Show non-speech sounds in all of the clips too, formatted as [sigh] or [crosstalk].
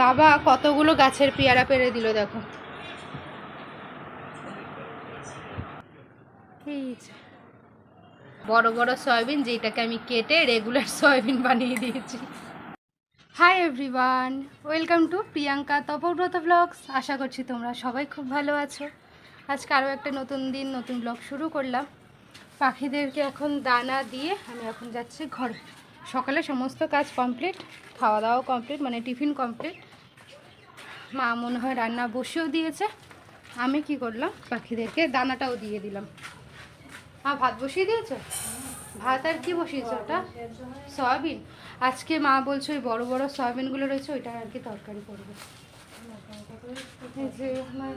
বাবা, কতগুলো গাছের পেয়ারা পেরে দিল দেখো। বড় বড় সয়াবিন যেটাকে আমি কেটে রেগুলার সয়াবিন বানিয়ে দিয়েছি। Hi everyone welcome to Priyanka Tapabrata vlogs আশা করছি তোমরা সবাই খুব ভালো আছো। আজকে আরও একটা নতুন দিন, নতুন ব্লগ শুরু করলাম। পাখিদেরকে এখন দানা দিয়ে আমি এখন যাচ্ছি ঘরে। সকালে সমস্ত কাজ কমপ্লিট খাওয়া দাওয়া কমপ্লিট মানে টিফিন কমপ্লিট। মা মনে হয় রান্না বসেও দিয়েছে। আমি কি করলাম? পাখিদেরকে দানাটাও দিয়ে দিলাম। মা, ভাত বসিয়ে দিয়েছ? ভাত আর কি বসিয়েছো ওটা? সয়াবিন? আজকে মা বলছে ওই বড় বড় সয়াবিনগুলো রয়েছে, ওইটা আর কি তরকারি করবে। এই যে আমার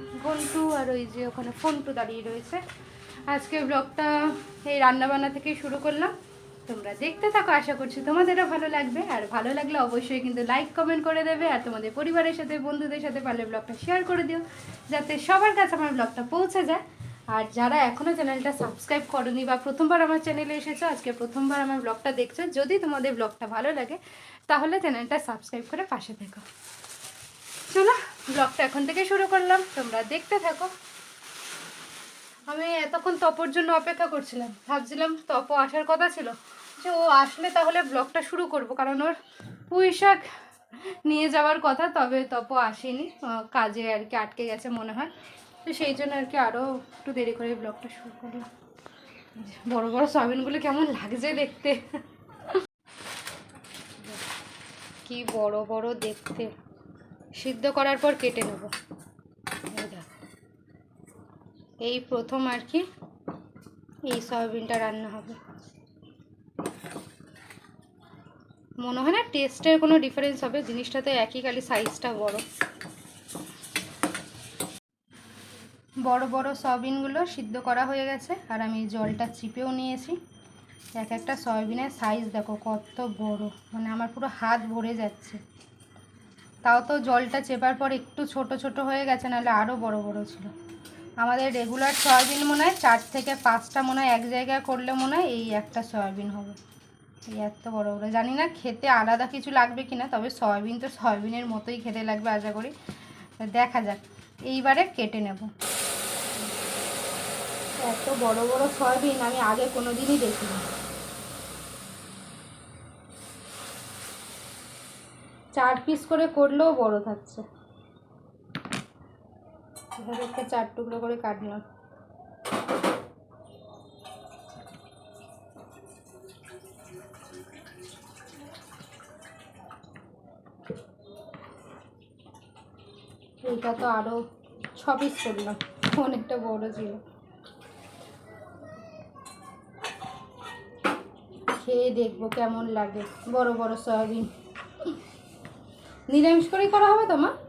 আর ওই যে ওখানে ফোনটু দাঁড়িয়ে রয়েছে। আজকে ব্লগটা এই রান্নাবান্না থেকেই শুরু করলাম। তোমরা দেখতে থাকো, আশা করছি তোমাদেরও ভালো লাগবে। আর ভালো লাগলে অবশ্যই কিন্তু লাইক কমেন্ট করে দেবে আর তোমাদের পরিবারের সাথে, বন্ধুদের সাথে পারলে ব্লগটা শেয়ার করে দিও, যাতে সবার কাছে আমার ব্লগটা পৌঁছে যায়। আর যারা এখনও চ্যানেলটা সাবস্ক্রাইব করনি বা প্রথমবার আমার চ্যানেলে এসেছ, আজকে প্রথমবার আমার ব্লগটা দেখছ, যদি তোমাদের ব্লগটা ভালো লাগে, তাহলে চ্যানেলটা সাবস্ক্রাইব করে পাশে থেকো। চলো ব্লগটা এখন থেকে শুরু করলাম। তোমরা দেখতে থাকো। আমি এতক্ষণ তপর জন্য অপেক্ষা করছিলাম। ভাবছিলাম তপ আসার কথা ছিল। যে ও আসলে তাহলে ব্লগটা শুরু করব, কারণ ওর পুঁই শাক নিয়ে যাওয়ার কথা তবে তপ আসেনি। কাজে আর কি আটকে গেছে মনে হয়। তো সেই জন্য আর কি আরও একটু দেরি করে ব্লগটা শুরু করলাম। বড় বড় সয়াবিনগুলো কেমন লাগছে দেখতে। কি বড় বড় দেখতে। সিদ্ধ করার পর কেটে নেব। এই প্রথম আর কি, এই সয়াবিনটা রান্না হবে। মনে হয় না টেস্টের কোনো ডিফারেন্স হবে জিনিসটা তো একই খালি সাইজটা বড়। বড় বড় সয়াবিনগুলো সিদ্ধ করা হয়ে গেছে, আর আমি জলটা চিপেও নিয়েছি। এক একটা সয়াবিনের সাইজ দেখো, কত বড় মানে আমার পুরো হাত ভরে যাচ্ছে। তাও তো জলটা চেপার পর একটু ছোট ছোট হয়ে গেছে, নাহলে আরও বড় বড় ছিল। আমাদের রেগুলার সয়াবিন মনে হয় চার থেকে পাঁচটা মনে হয় এক জায়গায় করলে মনে হয় এই একটা সয়াবিন হবে। এই এত বড় বড়। জানি না খেতে আলাদা কিছু লাগবে কি না তবে সয়াবিন তো সয়াবিনের মতোই খেতে লাগবে আশা করি। দেখা যাক, এইবারে কেটে নেব। এত বড় বড় সয়াবিন আমি আগে কোনো দিনই দেখিনি। চার পিস করে করলেও বড় থাকছে। এভাবে চার টুকরো করে কাটলাম এইটা তো আরও ছ পিস করলাম, অনেকটা বড় ছিল। খেয়ে দেখব কেমন লাগে, বড় বড় সয়াবিন। নিরামিষ করেই করা হবে তো, মা? হুম।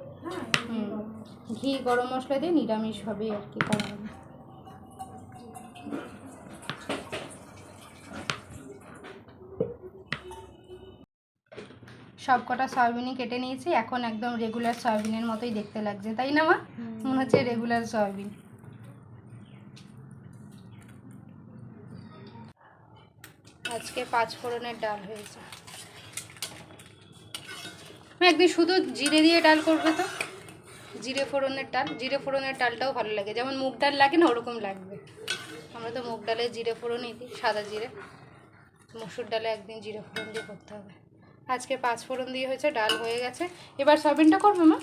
ঘি গরম মশলা দিয়ে নিরামিষ হবে আর কি করা হবে। সব কটা সয়াবিনই কেটে নিয়েছি এখন একদম রেগুলার সয়াবিনের মতোই দেখতে লাগছে তাই না মা? মনে হচ্ছে রেগুলার সয়াবিন। আজকে পাঁচ ফোড়নের ডাল হয়েছে। আমি একদিন শুধু জিরে দিয়ে ডাল করবে তো? জিরে ফোড়নের ডাল জিরে ফোড়নের ডালটাও ভালো লাগে। যেমন মুগ ডাল লাগে না, ওরকম লাগবে। আমরা তো মুগ ডালে জিরে ফোড়নই দিই, সাদা জিরে। মসুর ডালে একদিন জিরে ফোড়ন দিয়ে করতে হবে। আজকে পাঁচ ফোড়ন দিয়ে হয়েছে, ডাল হয়ে গেছে। এবার সবিনটা করব মা?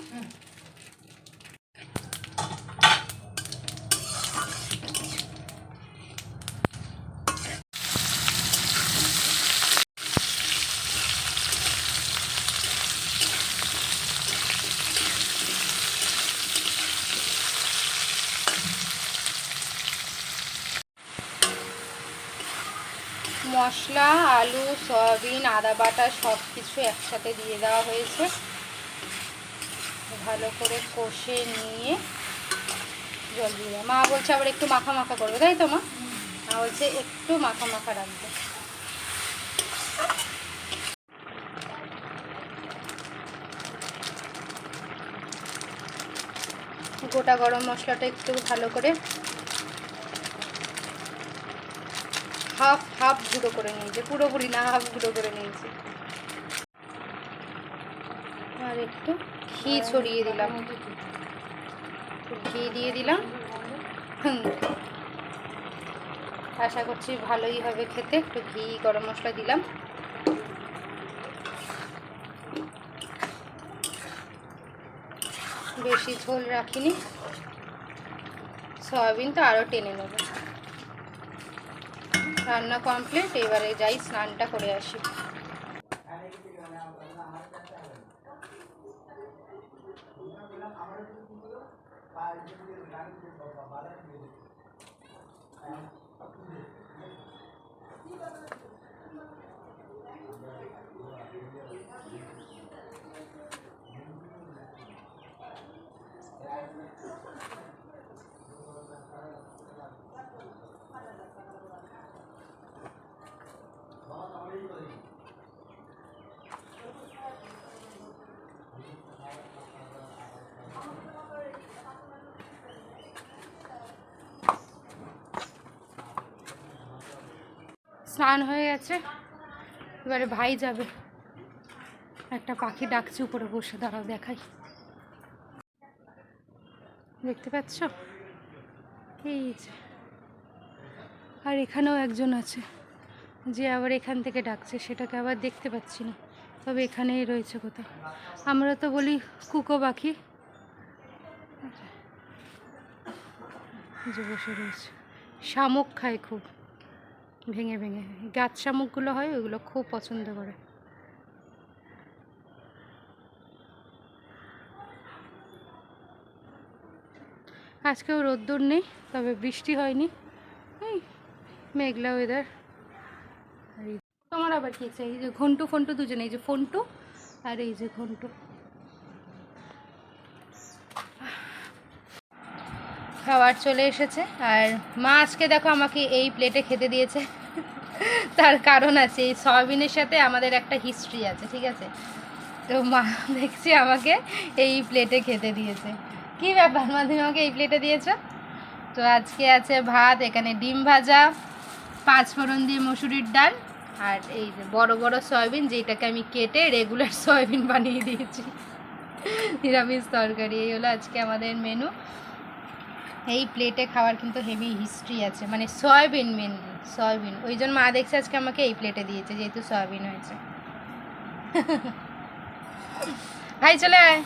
মশলা, আলু, সয়াবিন, আদা বাটা সব কিছু একসাথে দিয়ে দেওয়া হয়েছে। ভালো করে কষে নিয়ে জল দিয়ে। মা বলছে আবার একটু মাখা মাখা করবে, তাই তো মা? মা বলছে একটু মাখা মাখা রাখবে। গোটা গরম মশলাটা একটু ভালো করে হাফ হাফ গুঁড়ো করে নিয়েছে পুরোপুরি না হাফ গুঁড়ো করে নিয়েছি। আর একটু ঘি ছড়িয়ে দিলাম। ঘি দিয়ে দিলাম। আশা করছি ভালোই হবে খেতে। একটু ঘি গরম মশলা দিলাম। বেশি ঝোল রাখিনি। সয়াবিন তো আরও টেনে নেব। রান্না কমপ্লিট এবারে যাই স্নানটা করে আসি। স্নান হয়ে গেছে। এবারে ভাই যাবে। একটা পাখি ডাকছে, উপরে বসে দাঁড়াও, দেখাই। দেখতে পাচ্ছ? এই যে। আর এখানেও একজন আছে, যে আবার এখান থেকে ডাকছে, সেটাকে আবার দেখতে পাচ্ছি না। তবে এখানেই রয়েছে কোথাও। আমরা তো বলি কুকো পাখি। যে বসে রয়েছে। শামুক খায় খুব। ভেঙে ভেঙে। গাছ শামুকগুলো হয়, ওইগুলো খুব পছন্দ করে। আজকেও রোদ্দুর নেই, তবে বৃষ্টি হয়নি। এই, মেঘলা ওয়েদার তোমার আবার কি চাই এই যে ঘন্টু, ফন্টু দুজনে, এই যে ফন্টু আর এই যে ঘন্টু। খাবার চলে এসেছে। আর মা আজকে দেখো আমাকে এই প্লেটে খেতে দিয়েছে। তার কারণ আছে, এই সয়াবিনের সাথে আমাদের একটা হিস্ট্রি আছে, ঠিক আছে? তো মা দেখছি আমাকে এই প্লেটে খেতে দিয়েছে। কি ব্যাপার মা, তুমি আমাকে এই প্লেটে দিয়েছ? তো আজকে আছে ভাত, এখানে ডিম ভাজা, পাঁচ ফোড়ন দিয়ে মসুরির ডাল, আর এই যে বড় বড় সয়াবিন যেটাকে আমি কেটে রেগুলার [laughs] সয়াবিন বানিয়ে দিয়েছি। নিরামিষ তরকারি, এই হলো আজকে আমাদের মেনু এই প্লেটে খাওয়ার কিন্তু হেভি হিস্ট্রি আছে। মানে সয়াবিন মেনলি সয়াবিন ওই জন্য মা দেখছে আজকে আমাকে এই প্লেটে দিয়েছে, যেহেতু সয়াবিন হয়েছে। [laughs] ভাই, চলে আয়।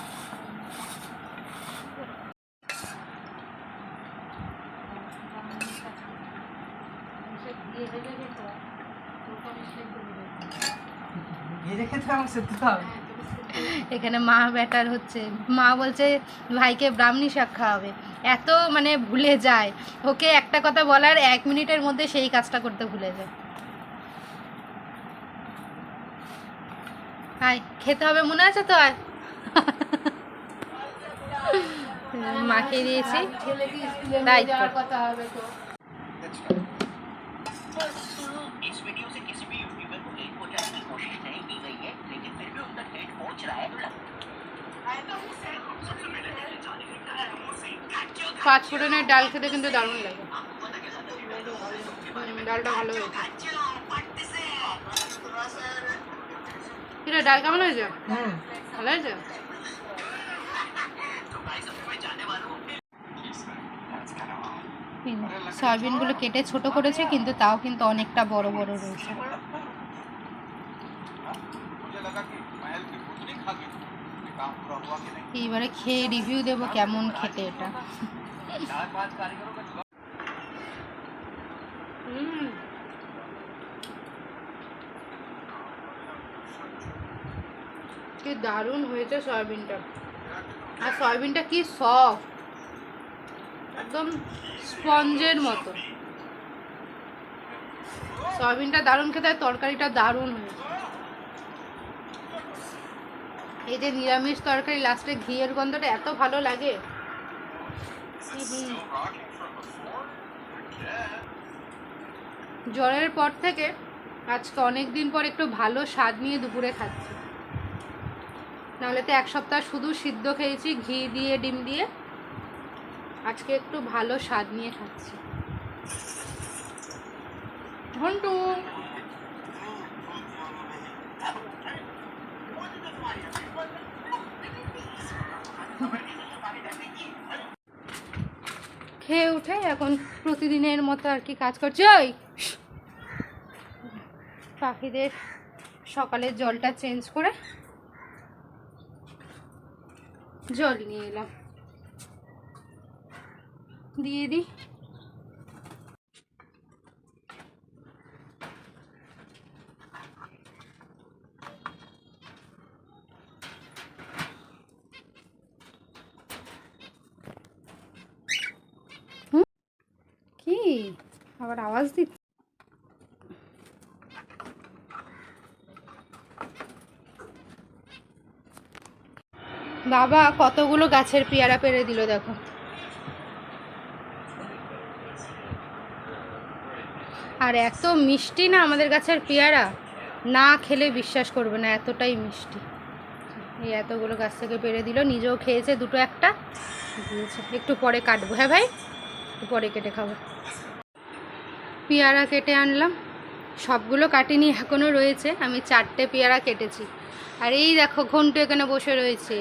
এখানে মা ব্যাটার হচ্ছে। মা বলছে, ভাইকে ব্রাহ্মণী শাক খাওয়াবে। এত মানে ভুলে যায় ওকে একটা কথা বলার এক মিনিটের মধ্যে সেই কাজটা করতে ভুলে যায় আয় খেতে হবে মনে আছে তো আর মাকে দিয়েছি তাই তো। इस वीडियो से किसी भी यूट्यूबर को हेट पहुंचाने की कोशिश नहीं की गई है लेकिन फिर भी उन तक हेट पहुंच रहा है পাঁচ পাঁচফোড়নের ডাল খেতে কিন্তু দারুণ লাগে। ডালটা ভালো হয়েছে। ডাল কেমন হয়েছে? ভালো হয়েছে? সয়াবিনগুলো কেটে ছোট করেছে কিন্তু তাও কিন্তু অনেকটা বড় বড় রয়েছে। রেসিপি এবারে মানে খেয়ে রিভিউ দেব কেমন খেতে এটা। কি দারুণ হয়েছে সয়াবিনটা। আর সয়াবিনটা কি সফট একদম স্পঞ্জের মতো। সয়াবিনটা দারুণ খেতে তরকারিটা দারুণ হয়েছে। এই যে নিরামিষ তরকারি লাস্টে ঘিয়ের গন্ধটা এত ভালো লাগে। জ্বরের পর থেকে আজকে অনেক দিন পর একটু ভালো স্বাদ নিয়ে দুপুরে খাচ্ছি। নাহলে তো এক সপ্তাহ শুধু সিদ্ধ খেয়েছি, ঘি দিয়ে, ডিম দিয়ে। আজকে একটু ভালো স্বাদ নিয়ে খাচ্ছি। ঘন্টু খেয়ে উঠে এখন প্রতিদিনের মতো আর কি কাজ করছে। ওই! পাখিদের সকালের জলটা চেঞ্জ করে জল নিয়ে এলাম। দিয়ে দিই কি আবার আওয়াজ দিচ্ছে? বাবা, কতগুলো গাছের পেয়ারা পেরে দিল দেখো। আর এত মিষ্টি না আমাদের গাছের পেয়ারা? না খেলে বিশ্বাস করবে না, এতটাই মিষ্টি। এই এতগুলো গাছ থেকে পেরে দিল, নিজেও খেয়েছে দুটো একটা, দিয়েছে। একটু পরে কাটবো হ্যাঁ ভাই? একটু পরে কেটে খাব। পেয়ারা কেটে আনলাম। সবগুলো কাটিনি এখনও রয়েছে। আমি চারটে পেয়ারা কেটেছি। আর এই দেখো, ঘন্টু এখানে বসে রয়েছে।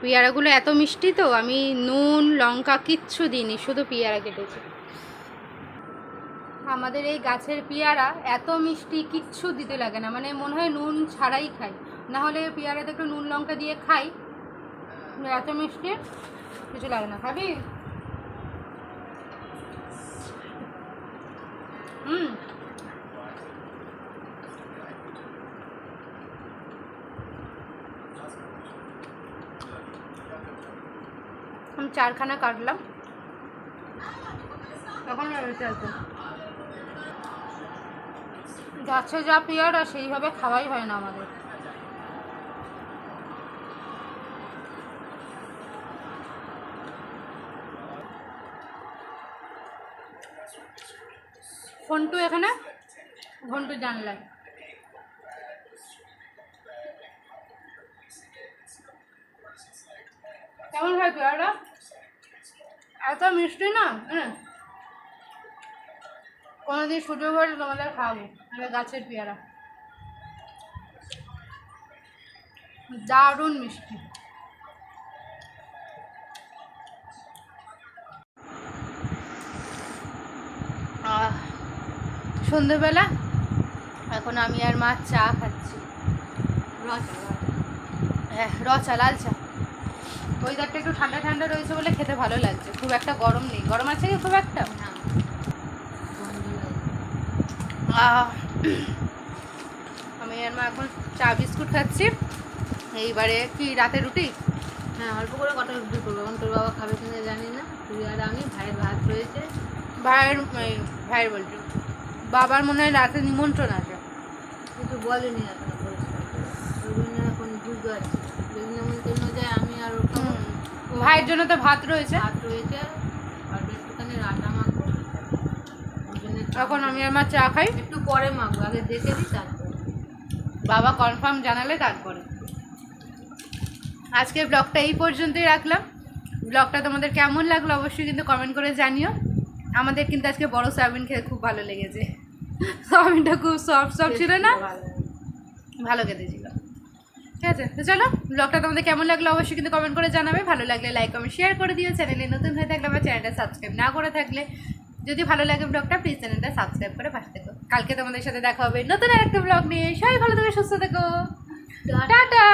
পেয়ারাগুলো এত মিষ্টি তো, আমি নুন, লঙ্কা কিচ্ছু দিইনি, শুধু পেয়ারা কেটেছি। আমাদের এই গাছের পেয়ারা এত মিষ্টি, কিচ্ছু দিতে লাগে না। মানে মনে হয় নুন ছাড়াই খাই। না হলে পেয়ারাতে একটু নুন, লঙ্কা দিয়ে খাই। এত মিষ্টি, কিছু লাগে না। খাবি? হুম আমি চারখানা কাটলাম এখন গাছে যা পেয়ারা সেইভাবে খাওয়াই হয় না আমাদের। ফোনটু এখানে? ঘন্টু জানলায়। কেমন হয় পেয়ারা এত মিষ্টি না হ্যাঁ? কোনোদিন সুযোগ হলে তোমাদের খাওয়াবো, আমাদের গাছের পেয়ারা। দারুণ মিষ্টি। সন্ধেবেলা এখন আমি আর মা চা খাচ্ছি। হ্যাঁ র চা লাল চা। ওয়েদারটা একটু ঠান্ডা ঠান্ডা রয়েছে বলে খেতে ভালো লাগছে। খুব একটা গরম নেই। গরম আছে কি খুব একটা? আমি আর মা এখন চা বিস্কুট খাচ্ছি। এইবারে কি রাতে রুটি? হ্যাঁ অল্প করে কটা রুটি করব। এখন তোর বাবা খাবে কিনা জানি না। তুই আর আমি ভাইয়ের ভাত রয়েছে। ভাইয়ের ভাইয়ের বলছি। বাবার মনে হয় রাতে নিমন্ত্রণ আছে। কিছু বলেনি এখন যদি যায় আমি আর ভাইয়ের জন্য তো ভাত রয়েছে। ভাত রয়েছে। এখন আমি আমার চা খাই। একটু পরে মাখবো। আগে দেখে দিই তারপর। বাবা কনফার্ম জানালে তারপরে। আজকের ব্লগটা এই পর্যন্তই রাখলাম। ব্লগটা তোমাদের কেমন লাগল অবশ্যই কিন্তু কমেন্ট করে জানিও। আমাদের কিন্তু আজকে বড় সয়াবিন খেতে খুব ভালো লেগেছে। সয়াবিনটা খুব সফট সফট ছিল না? ভালো। ভালো খেতে ছিল। ঠিক আছে তো চলো ব্লগটা তোমাদের কেমন লাগল অবশ্যই কিন্তু কমেন্ট করে জানাবে। ভালো লাগলে লাইক কমেন্ট শেয়ার করে দিও। চ্যানেলে নতুন হয়ে থাকলে আমার চ্যানেলটা সাবস্ক্রাইব না করে থাকলে যদি ভালো লাগে ব্লগটা প্লিজ চ্যানেলটা সাবস্ক্রাইব করে পাশে থেকো। কালকে তোমাদের সাথে দেখা হবে নতুন আরেকটা ব্লগ নিয়ে। সবাই ভালো থেকো সুস্থ থেকো। টাটা!